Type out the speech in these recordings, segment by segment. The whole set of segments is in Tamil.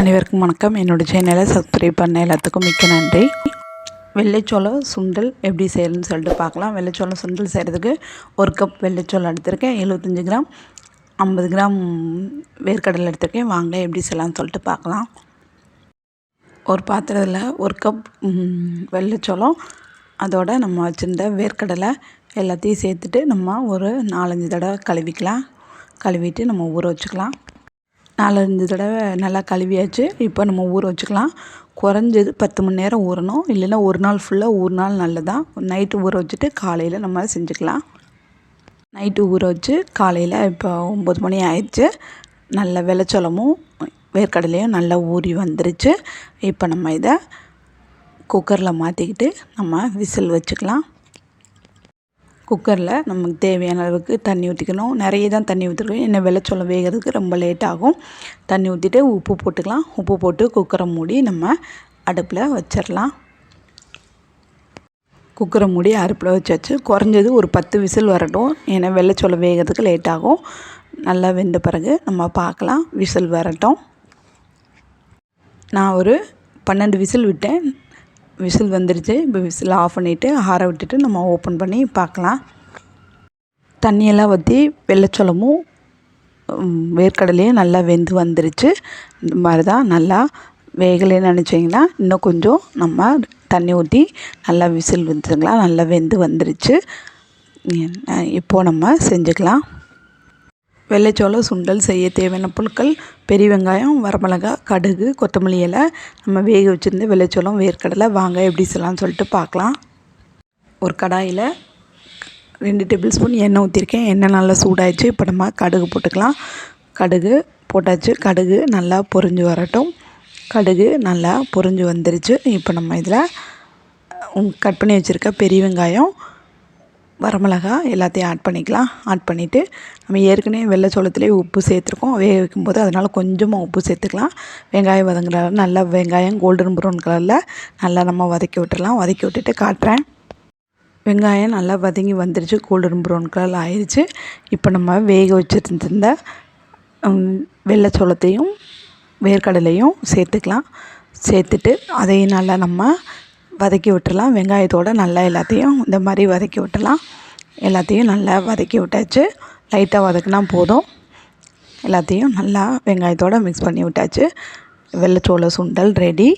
அனைவருக்கும் வணக்கம். என்னோடய சேனலை சப்ஸ்கிரைப் பண்ண எல்லாத்துக்கும் மிக்க நன்றி. வெள்ளைச்சோளம் சுண்டல் எப்படி செய்யணும்னு சொல்லிட்டு பார்க்கலாம். வெள்ளைச்சோளம் சுண்டல் செய்கிறதுக்கு ஒரு கப் வெள்ளைச்சோளம் எடுத்திருக்கேன். எழுபத்தஞ்சி கிராம் ஐம்பது கிராம் வேர்க்கடலை எடுத்திருக்கேன். வாங்க எப்படி செய்யலாம்னு சொல்லிட்டு பார்க்கலாம். ஒரு பாத்திரத்தில் ஒரு கப் வெள்ளைச்சோளம் அதோட நம்ம வச்சுருந்த வேர்க்கடலை எல்லாத்தையும் சேர்த்துட்டு நம்ம ஒரு நாலஞ்சு தடவை கழுவிக்கலாம். கழுவிட்டு நம்ம ஊற வச்சுக்கலாம். நாலஞ்சு தடவை நல்லா கழுவியாச்சு. இப்போ நம்ம ஊற வச்சுக்கலாம். குறைஞ்சது பத்து மணி நேரம் ஊறணும். இல்லைன்னா ஒரு நாள் ஃபுல்லாக ஒரு நாள் நல்லதான் நைட்டு ஊற வச்சுட்டு காலையில் நம்ம செஞ்சுக்கலாம். நைட்டு ஊற வச்சு காலையில் இப்போ ஒம்பது மணி ஆயிடுச்சு. நல்ல விளைச்சலமும் வேர்க்கடலையும் நல்லா ஊறி வந்துருச்சு. இப்போ நம்ம இதை குக்கரில் மாற்றிக்கிட்டு நம்ம விசில் வச்சுக்கலாம். குக்கரில் நமக்கு தேவையான அளவுக்கு தண்ணி ஊற்றிக்கணும். நிறைய தான் தண்ணி ஊற்றிருக்கணும் என்ன வெள்ளச்சோளம் வேகிறதுக்கு ரொம்ப லேட் ஆகும். தண்ணி ஊற்றிட்டு உப்பு போட்டுக்கலாம். உப்பு போட்டு குக்கரை மூடி நம்ம அடுப்பில் வச்சிடலாம். குக்கரை மூடி அடுப்பில் வச்சாச்சு. குறைஞ்சது ஒரு பத்து விசில் வரட்டும். ஏன்னா வெள்ளச்சோளம் வேகிறதுக்கு லேட் ஆகும். நல்லா வெந்த பிறகு நம்ம பார்க்கலாம். விசில் வரட்டும். நான் ஒரு பன்னெண்டு விசில் விட்டேன். விசில் வந்துடுச்சு இப்போ விசில் ஆஃப் பண்ணிவிட்டு ஆற விட்டுட்டு நம்ம ஓப்பன் பண்ணி பார்க்கலாம். தண்ணியெல்லாம் ஊற்றி வெள்ளச்சோளமும் வேர்க்கடலையும் நல்லா வெந்து வந்துருச்சு. இந்த மாதிரி தான் நல்லா வேகலைன்னு நினச்சிங்கன்னா இன்னும் கொஞ்சம் நம்ம தண்ணி ஊற்றி நல்லா விசில் வந்துக்கலாம் நல்லா வெந்து வந்துருச்சு. இப்போது நம்ம செஞ்சுக்கலாம். வெள்ளைச்சோளம் சுண்டல் செய்ய தேவையான பொருட்கள் பெரிய வெங்காயம் வரமிளகா கடுகு கொத்தமல்லி இலை. நம்ம வேக வச்சுருந்த வெள்ளைச்சோளம் வேர்க்கடலை வாங்க எப்படி செய்யலாம்னு சொல்லிட்டு பார்க்கலாம். ஒரு கடாயில் ரெண்டு டேபிள் ஸ்பூன் எண்ணெய் ஊற்றிருக்கேன் எண்ணெய் நல்லா சூடாயிடுச்சு. இப்போ நம்ம கடுகு போட்டுக்கலாம். கடுகு போட்டாச்சு. கடுகு நல்லா பொரிஞ்சு வரட்டும். கடுகு நல்லா பொரிஞ்சு வந்துருச்சு. இப்போ நம்ம இதில் கட் பண்ணி வச்சுருக்க பெரிய வெங்காயம் வரமிளகா எல்லாத்தையும் ஆட் பண்ணிக்கலாம். ஆட் பண்ணிவிட்டு நம்ம ஏற்கனவே வெள்ளை சோளத்துலேயே உப்பு சேர்த்துருக்கோம். வேக வைக்கும்போது அதனால் கொஞ்சமாக உப்பு சேர்த்துக்கலாம். வெங்காயம் வதங்குற நல்லா வெங்காயம் கோல்டன் ப்ரௌன் கலரில் நல்லா நம்ம வதக்கி விட்டுடலாம் வதக்கி விட்டுட்டு காட்டுறேன். வெங்காயம் நல்லா வதங்கி வந்துருச்சு. கோல்டன் ப்ரௌன் கலரில் ஆயிடுச்சு இப்போ நம்ம வேக வச்சுருந்த வெள்ளை சோளத்தையும் வேர்க்கடலையும் சேர்த்துக்கலாம். சேர்த்துட்டு அதையும் நல்லா நம்ம வதக்கி விட்டுலாம் வெங்காயத்தோடு நல்லா எல்லாத்தையும் இந்த மாதிரி வதக்கி விட்டுலாம் எல்லாத்தையும் நல்லா வதக்கி விட்டாச்சு. லைட்டாக வதக்குனா போதும். எல்லாத்தையும் நல்லா வெங்காயத்தோடு மிக்ஸ் பண்ணி விட்டாச்சு. வெள்ளைச்சோள சுண்டல் ரெடி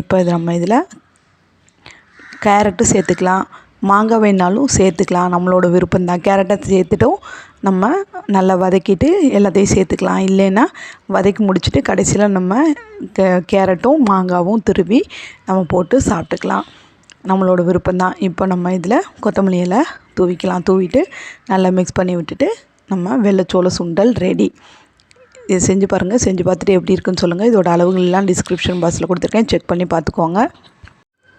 இப்போ இது நம்ம இதில் கேரட்டு சேர்த்துக்கலாம். மாங்காய் வேணாலும் சேர்த்துக்கலாம். நம்மளோட விருப்பம் தான். கேரட்டை சேர்த்துட்டும் நம்ம நல்லா வதக்கிட்டு எல்லாத்தையும் சேர்த்துக்கலாம். இல்லைன்னா வதக்கி முடிச்சுட்டு கடைசியில் நம்ம கே கேரட்டும் மாங்காவும் திருவி நம்ம போட்டு சாப்பிட்டுக்கலாம். நம்மளோட விருப்பம் தான். இப்போ நம்ம இதில் கொத்தமல்லி இலை தூவிக்கலாம். தூவிட்டு நல்லா மிக்ஸ் பண்ணி விட்டுட்டு நம்ம வெள்ளைச்சோள சுண்டல் ரெடி இது செஞ்சு பாருங்கள் செஞ்சு பார்த்துட்டு எப்படி இருக்குன்னு சொல்லுங்கள் இதோட அளவுகள்லாம் டிஸ்கிரிப்ஷன் பாக்ஸில் கொடுத்துருக்கேன். செக் பண்ணி பார்த்துக்கோங்க.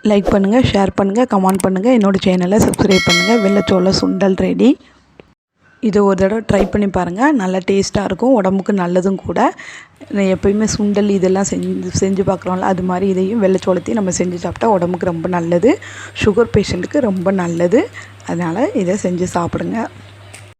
லைக் பண்ணுங்கள் ஷேர் பண்ணுங்கள் கமெண்ட் பண்ணுங்கள் என்னோடய சேனலை சப்ஸ்கிரைப் பண்ணுங்கள் வெள்ளச்சோள சுண்டல் ரெடி இதை ஒரு தடவை ட்ரை பண்ணி பாருங்கள் நல்லா டேஸ்ட்டாக இருக்கும். உடம்புக்கு நல்லதும் கூட. எப்போயுமே சுண்டல் இதெல்லாம் செஞ்சு செஞ்சு பார்க்குறோம்ல அது மாதிரி இதையும் வெள்ளைச்சோளத்தையும் நம்ம செஞ்சு சாப்பிட்டா உடம்புக்கு ரொம்ப நல்லது. சுகர் பேஷண்ட்டுக்கு ரொம்ப நல்லது. அதனால் இதை செஞ்சு சாப்பிடுங்க.